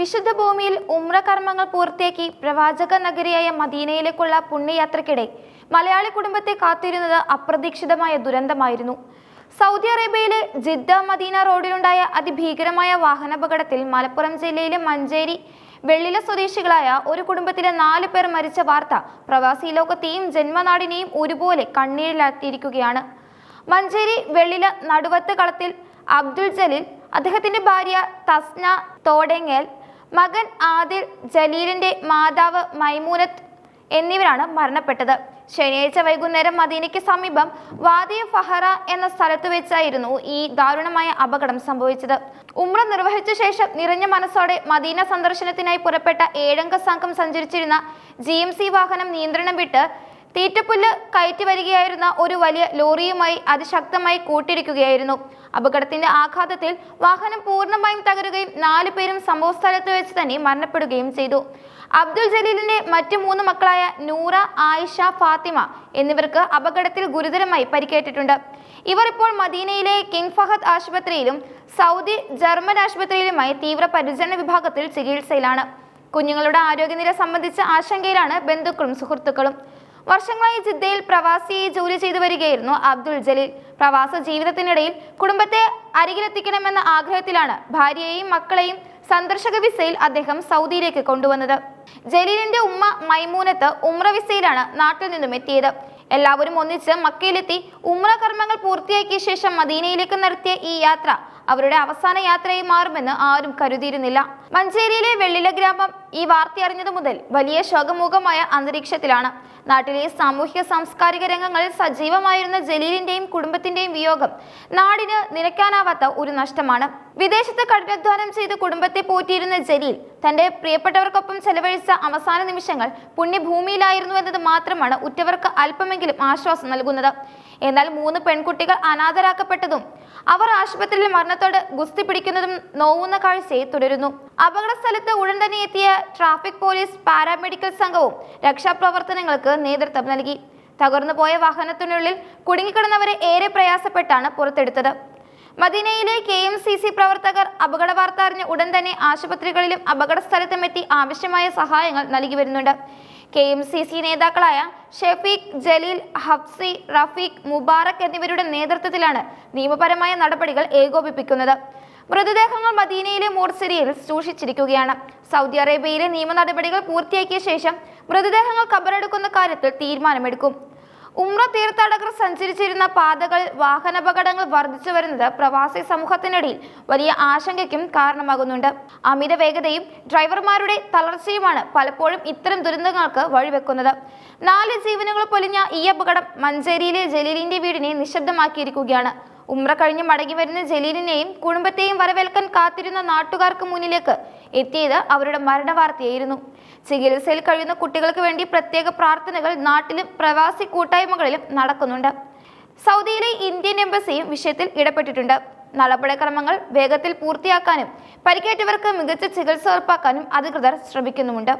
വിശുദ്ധ ഭൂമിയിൽ ഉമ്ര കർമ്മങ്ങൾ പൂർത്തിയാക്കി പ്രവാചക നഗരിയായ മദീനയിലേക്കുള്ള പുണ്യയാത്രക്കിടെ മലയാളി കുടുംബത്തെ കാത്തിരുന്നത് അപ്രതീക്ഷിതമായ ദുരന്തമായിരുന്നു. സൗദി അറേബ്യയിലെ ജിദ്ദ മദീന റോഡിലുണ്ടായ അതിഭീകരമായ വാഹനാപകടത്തിൽ മലപ്പുറം ജില്ലയിലെ മഞ്ചേരി വെള്ളില സ്വദേശികളായ ഒരു കുടുംബത്തിലെ നാല് പേർ മരിച്ച വാർത്ത പ്രവാസി ലോകത്തെയും ജന്മനാടിനെയും ഒരുപോലെ കണ്ണീരിലാത്തിയിരിക്കുകയാണ്. മഞ്ചേരി വെള്ളില നടുവത്ത് കളത്തിൽ അബ്ദുൾ ജലീൽ അദ്ദേഹത്തിന്റെ ഭാര്യ തസ്ന തോടെങ്ങൽ മകൻ ആദിൽ ജലീലിന്റെ മാതാവ് മൈമൂനത്ത് എന്നിവരാണ് മരണപ്പെട്ടത്. ശനിയാഴ്ച വൈകുന്നേരം മദീനയ്ക്ക് സമീപം വാദി ഫഹറ എന്ന സ്ഥലത്ത് വെച്ചായിരുന്നു ഈ ദാരുണമായ അപകടം സംഭവിച്ചത്. ഉമ്ര നിർവഹിച്ച ശേഷം നിറഞ്ഞ മനസ്സോടെ മദീന സന്ദർശനത്തിനായി പുറപ്പെട്ട ഏഴംഗ സംഘം സഞ്ചരിച്ചിരുന്ന ജി വാഹനം നിയന്ത്രണം വിട്ട് തീറ്റപ്പുല്ല് കയറ്റി വരികയായിരുന്ന ഒരു വലിയ ലോറിയുമായി അതിശക്തമായി കൂട്ടിയിരിക്കുകയായിരുന്നു അപകടത്തിന്റെ ആഘാതത്തിൽ വാഹനം പൂർണമായും തകരുകയും നാലു പേരും സംഭവസ്ഥലത്ത് വെച്ച് തന്നെ മരണപ്പെടുകയും ചെയ്തു. അബ്ദുൽ ജലീലിന്റെ മറ്റു മൂന്ന് മക്കളായ നൂറ ആയിഷ ഫാത്തിമ എന്നിവർക്ക് അപകടത്തിൽ ഗുരുതരമായി പരിക്കേറ്റിട്ടുണ്ട്. ഇവർ ഇപ്പോൾ മദീനയിലെ കിങ് ഫഹദ് ആശുപത്രിയിലും സൗദി ജർമ്മൻ ആശുപത്രിയിലുമായി തീവ്ര പരിചരണ വിഭാഗത്തിൽ ചികിത്സയിലാണ്. കുഞ്ഞുങ്ങളുടെ ആരോഗ്യനില സംബന്ധിച്ച ആശങ്കയിലാണ് ബന്ധുക്കളും സുഹൃത്തുക്കളും. വർഷങ്ങളായി ജിദ്ദയിൽ പ്രവാസിയായി ജോലി ചെയ്തു വരികയായിരുന്നു അബ്ദുൾ ജലീൽ. പ്രവാസ ജീവിതത്തിനിടയിൽ കുടുംബത്തെ അരികിലെത്തിക്കണമെന്ന ആഗ്രഹത്തിലാണ് ഭാര്യയെയും മക്കളെയും സന്ദർശക വിസയിൽ അദ്ദേഹം സൗദിയിലേക്ക് കൊണ്ടുവന്നത്. ജലീലിന്റെ ഉമ്മ മൈമൂനത്ത് ഉമ്ര വിസയിലാണ് നാട്ടിൽ നിന്നും എത്തിയത്. എല്ലാവരും ഒന്നിച്ച് മക്കയിലെത്തി ഉമ്ര കർമ്മങ്ങൾ പൂർത്തിയാക്കിയ ശേഷം മദീനയിലേക്ക് നടത്തിയ ഈ യാത്ര അവരുടെ അവസാന യാത്രയായി മാറുമെന്ന് ആരും കരുതിയിരുന്നില്ല. മഞ്ചേരിയിലെ വെള്ളില ഗ്രാമം ഈ വാർത്ത അറിഞ്ഞതു മുതൽ വലിയ ശോകമുഖമായ അന്തരീക്ഷത്തിലാണ്. നാട്ടിലെ സാമൂഹ്യ സാംസ്കാരിക രംഗങ്ങളിൽ സജീവമായിരുന്ന ജലീലിന്റെയും കുടുംബത്തിന്റെയും വിയോഗം നാടിന് നിരക്കാനാവാത്ത ഒരു നഷ്ടമാണ്. വിദേശത്ത് കഠിനാധ്വാനം ചെയ്ത് കുടുംബത്തെ പോറ്റിയിരുന്ന ജലീൽ തന്റെ പ്രിയപ്പെട്ടവർക്കൊപ്പം ചെലവഴിച്ച അവസാന നിമിഷങ്ങൾ പുണ്യഭൂമിയിലായിരുന്നു എന്നത് മാത്രമാണ് ഉറ്റവർക്ക് അല്പമെങ്കിലും ആശ്വാസം നൽകുന്നത്. എന്നാൽ മൂന്ന് പെൺകുട്ടികൾ അനാഥരാക്കപ്പെട്ടതും അവർ ആശുപത്രിയിൽ മരണത്തോട് ഗുസ്തി പിടിക്കുന്നതും നോവുന്ന കാഴ്ചയെ തുടരുന്നു. അപകട സ്ഥലത്ത് ഉടൻ തന്നെ എത്തിയ ട്രാഫിക് പോലീസ് പാരാമെഡിക്കൽ സംഘവും രക്ഷാപ്രവർത്തനങ്ങൾക്ക് നേതൃത്വം നൽകി. തകർന്നു പോയ വാഹനത്തിനുള്ളിൽ കുടുങ്ങിക്കിടന്നവരെ ഏറെ പ്രയാസപ്പെട്ടാണ് പുറത്തെടുത്തത്. മദീനയിലെ കെ എം സി സി പ്രവർത്തകർ അപകട വാർത്ത അറിഞ്ഞ് ഉടൻ തന്നെ ആശുപത്രികളിലും അപകട സ്ഥലത്തും എത്തി ആവശ്യമായ സഹായങ്ങൾ നൽകി വരുന്നുണ്ട്. കെ എം സി സി നേതാക്കളായ ഷെഫീഖ് ജലീൽ ഹഫ്സി റഫീഖ് മുബാറക് എന്നിവരുടെ നേതൃത്വത്തിലാണ് നിയമപരമായ നടപടികൾ ഏകോപിപ്പിക്കുന്നത്. മൃതദേഹങ്ങൾ മദീനയിലെ മൂർസിരിയിൽ സൂക്ഷിച്ചിരിക്കുകയാണ്. സൗദി അറേബ്യയിലെ നിയമ നടപടികൾ പൂർത്തിയാക്കിയ ശേഷം മൃതദേഹങ്ങൾ കബറെടുക്കുന്ന കാര്യത്തിൽ തീരുമാനമെടുക്കും. ഉമ്ര തീർത്ഥാടകർ സഞ്ചരിച്ചിരുന്ന പാതകൾ വാഹനാപകടങ്ങൾ വർദ്ധിച്ചു വരുന്നത് പ്രവാസി സമൂഹത്തിനിടയിൽ വലിയ ആശങ്കയ്ക്കും കാരണമാകുന്നുണ്ട്. അമിത വേഗതയും ഡ്രൈവർമാരുടെ തളർച്ചയുമാണ് പലപ്പോഴും ഇത്തരം ദുരന്തങ്ങൾക്ക് വഴിവെക്കുന്നത്. നാല് ജീവനുകൾ പൊലിഞ്ഞ ഈ അപകടം മഞ്ചേരിയിലെ ജലീലിന്റെ വീടിനെ നിശബ്ദമാക്കിയിരിക്കുകയാണ്. ഉമ്ര കഴിഞ്ഞ് മടങ്ങി വരുന്ന ജലീലിനെയും കുടുംബത്തെയും വരവേൽക്കാൻ കാത്തിരുന്ന നാട്ടുകാർക്ക് മുന്നിലേക്ക് എത്തിയത് അവരുടെ മരണവാർത്തയായിരുന്നു. ചികിത്സയിൽ കഴിയുന്ന കുട്ടികൾക്ക് വേണ്ടി പ്രത്യേക പ്രാർത്ഥനകൾ നാട്ടിലും പ്രവാസി കൂട്ടായ്മകളിലും നടക്കുന്നുണ്ട്. സൗദിയിലെ ഇന്ത്യൻ എംബസിയും വിഷയത്തിൽ ഇടപെട്ടിട്ടുണ്ട്. നടപടിക്രമങ്ങൾ വേഗത്തിൽ പൂർത്തിയാക്കാനും പരിക്കേറ്റവർക്ക് മികച്ച ചികിത്സ ഉറപ്പാക്കാനും അധികൃതർ ശ്രമിക്കുന്നുമുണ്ട്.